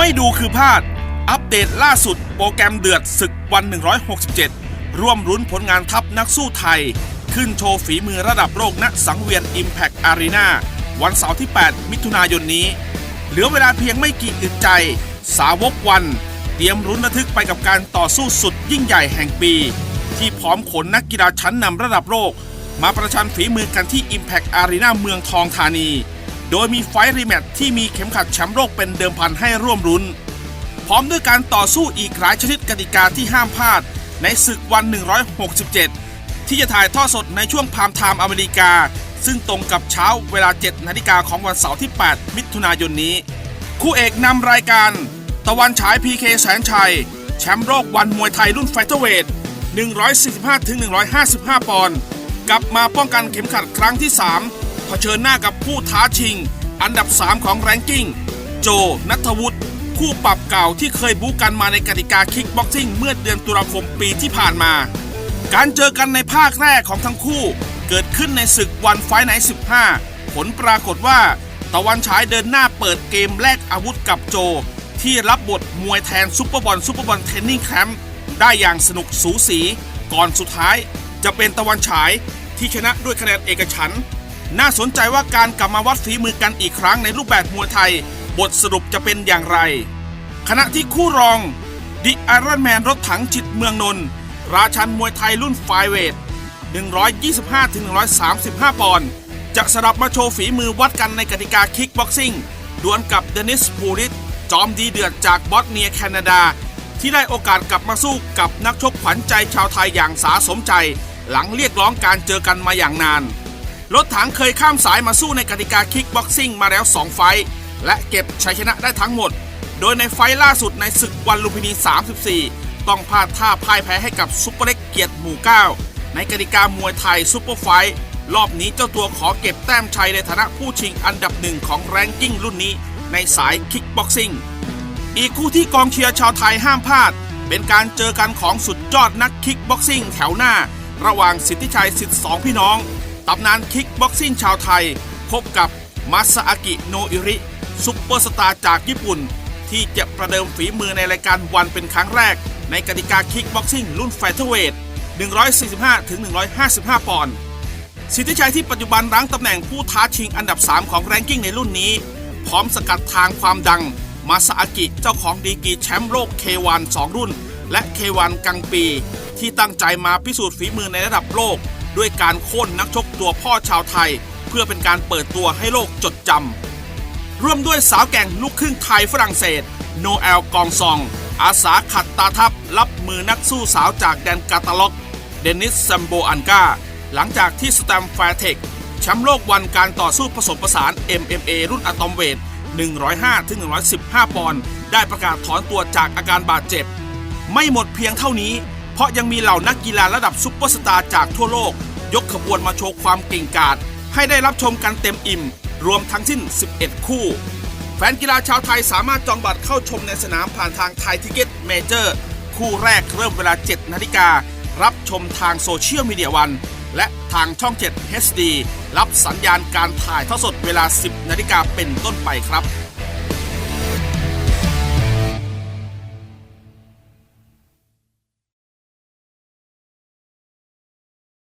ไม่ดูคือพลาด อัปเดตล่าสุดโปรแกรมเดือดศึกวัน 167 ร่วมรุ้นผลงานทัพนักสู้ไทย ขึ้นโชว์ฝีมือระดับโลกณสังเวียน Impact Arena วันเสาร์ที่ 8 มิถุนายนนี้ เหลือเวลาเพียงไม่กี่อึดใจ สาวกวัน เตรียมรุ้นระทึกไปกับการต่อสู้สุดยิ่งใหญ่แห่งปี ที่พร้อมขนนักกีฬาชั้นนำระดับโลก มาประชันฝีมือกันที่ Impact Arena เมืองทองธานี โดยมีไฟรีแมตที่มีเข็มขัดแชมป์โลกเป็นเดิมพันให้ร่วมรุ้น พร้อมด้วยการต่อสู้อีกหลายชนิดกติกาที่ห้ามพลาด ในศึกวัน 167 ที่จะถ่ายทอดสดในช่วงพามไทม์อเมริกา ซึ่งตรงกับเช้าเวลา 7 นาฬิกาของวันเสาร์ที่ 8 มิถุนายนนี้ คู่เอกนำรายการ ตะวันฉายพีเคแสนชัย แชมป์โลกวันมวยไทยรุ่นไฟเตอร์เวท 145-155 ปอนด์กลับมาป้องกันเข็มขัดครั้งที่ 3 เผชิญหน้ากับผู้ท้าชิง อันดับ 3 ของแรงกิ้ง โจนัทวุฒิคู่ปรับเก่าที่เคยบู๊กันมาในกติกาคิกบ็อกซิ่งเมื่อเดือนตุลาคมปีที่ผ่านมา การเจอกันในภาคแรกของทั้งคู่ เกิดขึ้นในศึกวันไฟไนท์15 ผลปรากฏว่า ตะวันฉายเดินหน้าเปิดเกมแลกอาวุธกับโจ ที่รับบทมวยแทนซุปเปอร์บอลซุปเปอร์บอลเทนนิ่งแคมป์ได้อย่างสนุกสูสี ก่อนสุดท้ายจะเป็นตะวันฉายที่ชนะด้วยคะแนนเอกฉันท์ น่าสนใจว่าการกลับมาวัดฝีมือกันอีกครั้งในรูปแบบมวยไทย บทสรุปจะเป็นอย่างไร ขณะที่คู่รองดิไอรอนแมนรถถังจิตเมืองนนท์ราชันมวยไทยรุ่นไฟเวท 125-135 ปอนด์จะสลับมาโชว์ฝีมือวัดกันในกติกาคิกบ็อกซิ่งดวลกับเดนิสพูริตจอมดีเดือดจากบอสเนียแคนาดา ที่ได้โอกาสกลับมาสู้กับนักชกขวัญใจชาวไทยอย่างสาสมใจ หลังเรียกร้องการเจอกันมาอย่างนาน รถถังเคยข้ามสายมาสู้ในกติกาคิกบ็อกซิ่งมาแล้ว 2 ไฟท์และเก็บชัยชนะได้ทั้งหมด โดยในไฟท์ล่าสุดในศึกวันลุมพินี 34 ต้องพลาดท่าพ่ายแพ้ให้กับซุปเปอร์เล็กเกียรติหมู่ 9 ในกติกามวยไทยซุปเปอร์ไฟท์รอบนี้เจ้าตัวขอเก็บแต้มชัยในฐานะผู้ชิงอันดับหนึ่งของแรงกิ้งรุ่นนี้ ในสายคิกบ็อกซิ่งอีกคู่ที่กองเชียร์ชาวไทยห้ามพลาด เป็นการเจอกันของสุดยอดนักคิกบ็อกซิ่งแถวหน้า ระหว่างสิทธิชัยสิทธิสองพี่น้อง ตำนานคิกบ็อกซิ่งชาวไทย พบกับมาซาอากิโนอิริ ซุปเปอร์สตาร์จากญี่ปุ่น ที่จะประเดิมฝีมือในรายการวันเป็นครั้งแรก ในกติกาคิกบ็อกซิ่งรุ่นไฟเทอร์เวท 145-155 ปอนด์สิทธิชัยที่ปัจจุบันรั้งตำแหน่งผู้ท้าชิงอันดับ 3 ของแรงกิ้งในรุ่นนี้ พร้อมสกัดทางความดัง มาซาอากิเจ้าของดีกรีแชมป์โลก K1 2 รุ่น และ K1 กังปี ที่ตั้งใจมาพิสูจน์ฝีมือในระดับโลก ด้วยการโค่นนักชกตัวพ่อชาวไทย เพื่อเป็นการเปิดตัวให้โลกจดจำร่วมด้วยสาวแก่งลูกครึ่งไทยฝรั่งเศส โนแอลกองซอง อาสาขัดตาทับรับมือนักสู้สาวจากแดนกาตาล็อก เดนิสซัมโบอันกาหลังจากที่สแตมแฟร์เทคแชมป์โลกวันการต่อสู้ผสมผสาน MMA รุ่นอะตอมเวท 105-115 ปอนด์ได้ประกาศถอนตัวจากอาการบาดเจ็บ ไม่หมดเพียงเท่านี้ เพราะยังมีเหล่านักกีฬาระดับซุปเปอร์สตาร์จากทั่วโลก ยกขบวนมาโชว์ความเก่งกาจให้ได้รับชมกันเต็มอิ่ม รวมทั้งสิ้น 11 คู่ แฟนกีฬาชาวไทยสามารถจองบัตรเข้าชมในสนามผ่านทางไทยทิเก็ตเมเจอร์คู่แรกเริ่มเวลา 7 นาฬิการับชมทางโซเชียลมีเดียวัน และทางช่อง 7 HD รับสัญญาณการถ่ายทอดสดเวลา 10 นาฬิกาเป็นต้นไปครับ